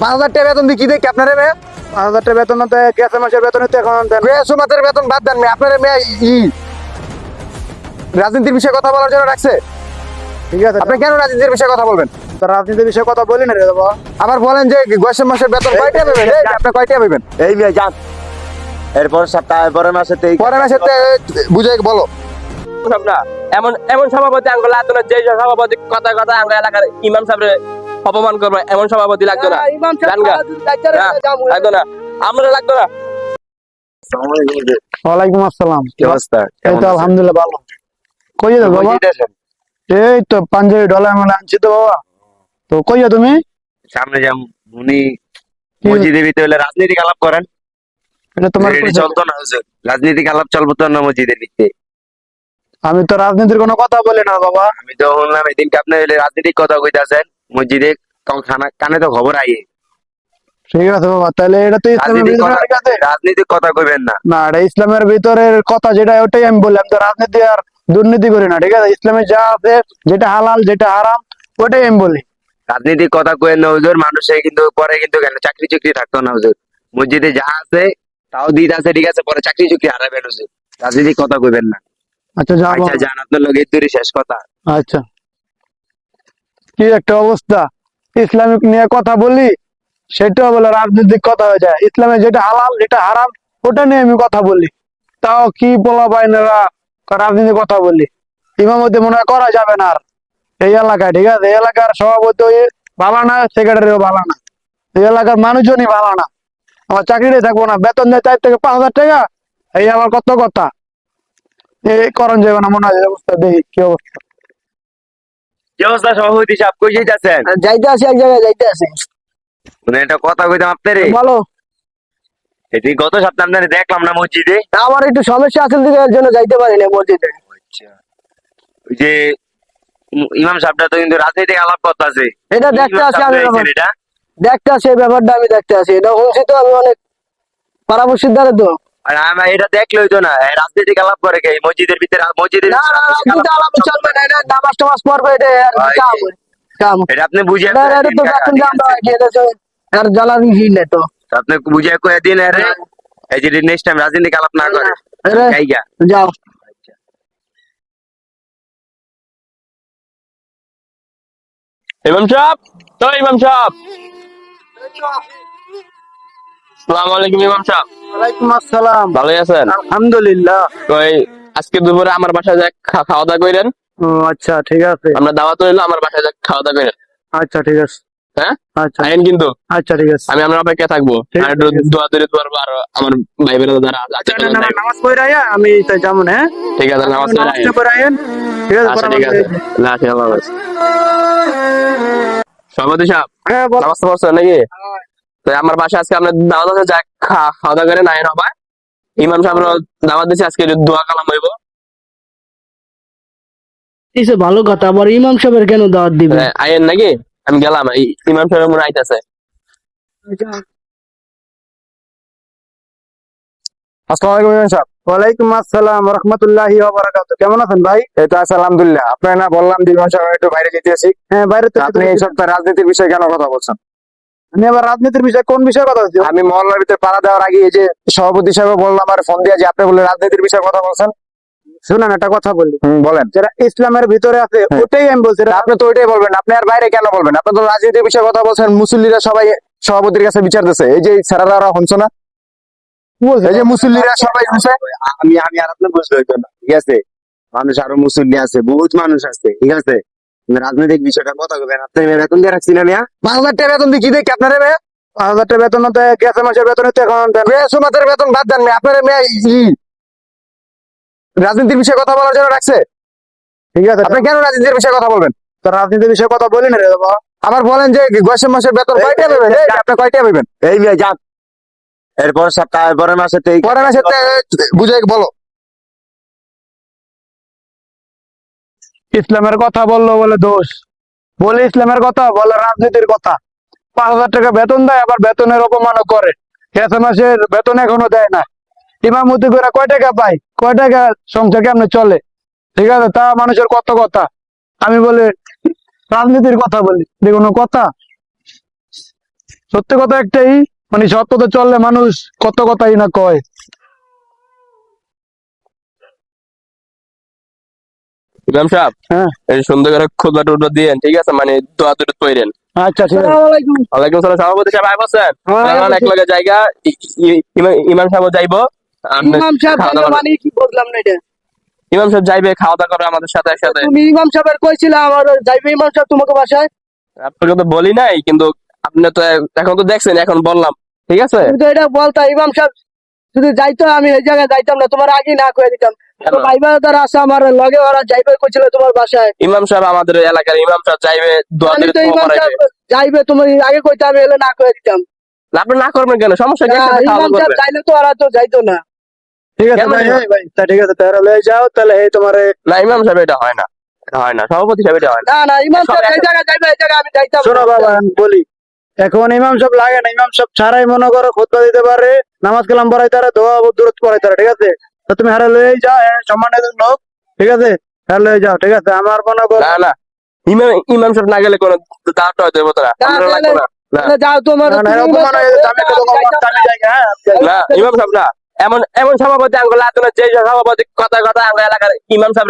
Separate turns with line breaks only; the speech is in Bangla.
পাঁচ হাজার টাকা বেতন দিয়ে কি দেখি আপনারা মেয়ে?
পাঁচ হাজার টাকা বেতন তো গেছে মাসের বেতন তো এখন দেন
গ্যাস মাতের বেতন বাদ দেন মেয়ে আপনারা মেয়ে ই। রাজনীতির বিষয়ে কথা বলার জন্য রাখছে
ঠিক আছে
আপনি কেন রাজনীতির বিষয়ে কথা বলবেন?
তো রাজনীতির বিষয়ে কথা বলি না রে বাবা
আবার বলেন যে গ্যাসের মাসের বেতন কয়টা পাবেন? আপনি কয়টা পাবেন?
এই মেয়ে যান। এরপর সপ্তাহ পরের মাসে তো এই
পরে মাসের বুঝে বলো।
না। এমন এমন সভাপতি আঙ্গুল আতনের যে সভাপতি কথা কথা আঙ্গুল এলাকার ইমাম সাহেবের অপমান করবে এমন সভাপতি লাগতো না। লাগতো না। আমরা লাগতো না।
ওয়ালাইকুম আসসালাম।
কি অবস্থা?
এই তো আলহামদুলিল্লাহ ভালো। কই বাবা? এই তো পাঞ্জাবি ডলার মানে আনছি তো বাবা। তো কই তুমি?
সামনে যাম। উনি
কি?
মসজিদের ভিতরে হলে রাজনীতিক আলাপ করেন।
এটা তোমার
চলতো না হুজুর। রাজনীতিক আলাপ চলবো তো না মসজিদের ভিতরে
আমি তো রাজনীতির কোনো কথা বলি না বাবা।
আমি তো শুনলাম এদিনকে আপনি হলে রাজনীতিক কথা কইতাছেন। মসজিদে কানে তো খবর আইয়ে।
ঠিক আছে বাবা তাহলে এটা তো ইসলামের ভিতরে
কথা
ঠিক আছে
রাজনীতিক কথা কইবেন না।
না এটা ইসলামের ভিতরের কথা যেটা ওটাই আমি বললাম তো রাজনীতি আর দুর্নীতি করি না ঠিক আছে? ইসলামে যা আছে যেটা হালাল যেটা হারাম ওটাই আমি বলি।
রাজনীতিক কথা কইেন না হুজুর মানুষে কিন্তু পরে কিন্তু কেন চাকরি চুকরি থাকতো না হুজুর। মসজিদে যা আছে তাও দিতে আছে ঠিক আছে পরে চাকরি চুকরি হারাবেন হুজুর। রাজনীতিক কথা কইবেন না।
আচ্ছা যাও
আচ্ছা
বাবা।
জান আপনার লোক শেষ কথা।
আচ্ছা। কি একটা অবস্থা? ইসলামিক নিয়ে কথা বলি, সেটাও বলে রাজনৈতিক কথা হয়ে যায়। ইসলামে যেটা হালাল, যেটা হারাম, ওটা নিয়ে আমি কথা বলি। তাও কি বলা বাইনেরা রাজনীতি কথা বলি? ইমামতি মনে হয় করা যাবে না আর। এই এলাকায়, ঠিক আছে? এই এলাকার সভাপতি ভালো না, সেক্রেটারিও ভালো না। এই এলাকার মানুষজনই ভালো না। আমার চাকরিতে থাকব না। বেতন দেয় চার থেকে পাঁচ হাজার টাকা, এই আমার কত কথা? এই করণ যাবে না, মনে হয় অবস্থা। দেখি কি অবস্থা।
কি অবস্থা? সভাপতি সাহেব কই যাইতাছেন?
যাইতে আছি এক জায়গায় যাইতে আছি
মানে কথা কইতাম আপনারে।
বলো।
এটি গত সপ্তাহে আপনারে দেখলাম না মসজিদে।
আমার একটু সমস্যা আছে দিকে এর জন্য যাইতে পারি না মসজিদে
ওই যে ইমাম সাহেবটা তো কিন্তু আলাপ করতেছে।
এটা দেখতে আসি আমি
এটা?
দেখতে আসি ব্যাপারটা আমি দেখতে আসি। এটা শুনছি তো আমি অনেক পারামর্শির দ্বারা তো।
আর আমার এটা দেখলেই তো না এই রাজনীতিক আলাপ করে কে মসজিদের ভিতরে মসজিদের
না না আলাপ চলবে না এটা নামাজ টামাজ পড়বে এটা কাম কাম।
এটা আপনি বুঝে
আর জ্বালানি নেই তো।
আপনি বুঝে কয়ে দিন আরে এই যে নেক্সট টাইম রাজনীতিক আলাপ না করে
যাও।
ইমাম সাহেব তো ইমাম সাহেব। সালাম আলাইকুম ইমাম সাহেব।
ওয়ালাইকুম আসসালাম।
ভালোই আছেন?
আলহামদুলিল্লাহ।
ওই আজকে দুপুরে আমার বাসায় যা খাওয়া দাওয়া করেন
আচ্ছা ঠিক আছে।
আমরা দাওয়াত রইল আমার বাসায় যা খাওয়া দাওয়া করেন
আচ্ছা ঠিক আছে।
হ্যাঁ?
আচ্ছা।
আইন কিন্তু।
আচ্ছা ঠিক আছে।
আমি আমার অপেক্ষা থাকব। আর দোয়া দূরে পারব আর আমার ভাই বোনেরা যারা
আচ্ছা, নামাজ পড়ে আয়া আমি হ্যাঁ?
ঠিক আছে নামাজ পড়ে
আয়েন। ঠিক আছে
ঠিক আছে।
আমাকে-
না সভাপতি সাহেব
হ্যাঁ
নাকি? আমার বাসায় আজকে আমরা দাওয়াত আছে যা খা- খাওয়া দাওয়া করে নাইন হবে। ইমাম সাহেব দাওয়াত দিচ্ছে আজকে দোয়া কালাম হইব।
এসে ভালো কথা আবার ইমাম সাহেবের কেন দাওয়াত দিবে?
তাহলে আইন নাকি? আমি গেলাম ইমাম সাহেব মনে আইতাছে।
আসসালামু আলাইকুম ইমাম সাহেব।
ওয়ালাইকুম আসসালাম রহমতুল্লাহি বারাকাতু কেমন আছেন ভাই?
এই তো আছে আলহামদুলিল্লাহ। আপনার না বললাম যে ইমাম সাহেব একটু বাইরে যেতে আছি।
হ্যাঁ বাইরে তো
আপনি এই সপ্তাহে রাজনীতির বিষয়ে কেন কথা বলছেন?
আমি আবার রাজনীতির বিষয়ে কোন বিষয়ে কথা বলছি?
আমি মহল্লার ভিতরে পাড়া দেওয়ার আগে এই যে সভাপতি সাহেব বললাম আর ফোন দিয়ে যে আপনি বলে রাজনীতির বিষয়ে কথা বলছেন।
শুনেন একটা কথা বলি।
বলেন।
যারা ইসলামের ভিতরে আছে
হ্যাঁ।
ওটাই আমি বলছি
আপনি তো ওইটাই বলবেন আপনি আর বাইরে কেন বলবেন? আপনি তো রাজনীতির বিষয়ে কথা বলছেন মুসল্লিরা সবাই সভাপতির কাছে বিচার দিচ্ছে এই যে স্যারেরা হনছো না? এই যে মুসল্লিরা সবাই হচ্ছে
আমি আমি আর আপনি বুঝতে হইতো না। ঠিক আছে? মানুষ আরও মুসল্লি আছে বহুত মানুষ আছে ঠিক আছে? রাজনৈতিক বিষয়টা কথা কবেন আপনি বেতন দিয়ে রাখছি না মিয়া।
পাঁচ হাজার টাকা বেতন দিয়ে কি দেখি আপনারা মেয়ে?
পাঁচ হাজার টাকা বেতন তো গেছে মাসের বেতন তো এখন।
গ্যাস মাতের বেতন বাদ দেন মেয়ে। আপনারা মেয়ে রাজনীতির বিষয়ে কথা বলার জন্য রাখছে।
ঠিক আছে।
আপনি কেন রাজনীতির বিষয়ে কথা বলবেন?
তো রাজনীতির বিষয়ে কথা বলি না রে বাবা।
আবার বলেন যে গ্যাসের মাসের বেতন কয়টা পাবেন? আপনি কয়টা পাবেন?
এই মিয়া যান। এরপর সপ্তাহ পরের মাসে
পরের মাসে বুঝে বলো।
ইসলামের কথা বলল বলে দোষ। বলে ইসলামের কথা, বলে রাজনীতির কথা। পাঁচ হাজার টাকা বেতন দেয়, আবার বেতনের অপমানও করে। গেছে মাসের বেতন এখনও দেয় না। ইমামতি করে কয় টাকা পাই কয় টাকা সংসার কেমনে চলে? ঠিক আছে, তা মানুষের কত কথা? আমি বলে, রাজনীতির কথা বলি। যে কোনো কথা? সত্যি কথা একটাই মানে সত্যতে চললে মানুষ কত কথাই না কয়।
ইমাম সাহেব
হ্যাঁ।
এই সুন্দর করে খুদবা টুদবা দিয়েন ঠিক আছে? মানে দোয়া দুটো কইরেন
আচ্ছা ঠিক আছে।
ওয়ালাইকুম সালাম। সভাপতি সাহেব
হ্যাঁ,
এক লগে জায়গা ইমাম সাহেব যাইবো।
ইমাম সাহেব মানে কি বুঝলাম না এটা?
ইমাম সাহেব যাইবে খাওয়া দাওয়া করবে আমাদের সাথে একসাথে।
তুমি ইমাম সাহেবের কইছিলে আমার যাইবে ইমাম সাহেব তোমাকে বাসায়?
আপনাকে তো বলি নাই কিন্তু আপনি তো এখন তো দেখছেন এখন বললাম। ঠিক আছে?
তুমি তো এটা বলতা ইমাম সাহেব যদি যাইতো আমি এই জায়গায় যাইতাম না তোমার আগে না করে দিতাম। তো
কেন?
আছে আমার লগে ওরা যাইবে কইছিল তোমার বাসায়।
ইমাম সাহেব আমাদের এলাকার ইমাম সাহেব যাইবে দোয়া দিলে
তো ইমাম সাহেব যাইবে তুমি আগে কইতে আমি এলে না করে দিতাম।
আপনি না করবেন কেন? সমস্যা কি?
না, ইমাম সাহেব যাইলে তো ওরা তো যাইতো না।
ঠিক আছে ভাই ভাই তা ঠিক আছে তাহলে লয়ে যাও তাহলে এই তোমার
না ইমাম সাহেব এটা হয় না। এটা হয় না। সভাপতি সাহেব এটা হয় না।
না না ইমাম
সব
সাহেব এই
এক-
যাইবে এই জায়গায় আমি যাইতাম।
শোনো বাবা আমি বলি এখন ইমাম সব লাগে না ইমাম সব ছাড়াই মনে করো খুতবা দিতে পারে নামাজ কালাম পড়াই তারা দোয়া দূরত পড়াই তারা ঠিক আছে? তো তুমি হারে লয়ে যাও সম্মানের লোক ঠিক আছে? হারে লয়ে যাও ঠিক আছে? আমার মনে করো
না না। ইমাম ইমাম সাহেব না গেলে কোনো দাঁত হয় দেবো তোরা
না,
আমরা
গেলে-
লাগবো না।
যাও তোমার
না,
ইমাম সাহেব
আমি তো
আমি
তোমার যাই হ্যাঁ?
না ইমাম সাহেব না। এমন এমন সভাপতি আঙ্গুল যে সভাপতি কথা কথা আঙ্গুল এলাকার ইমাম সাহেব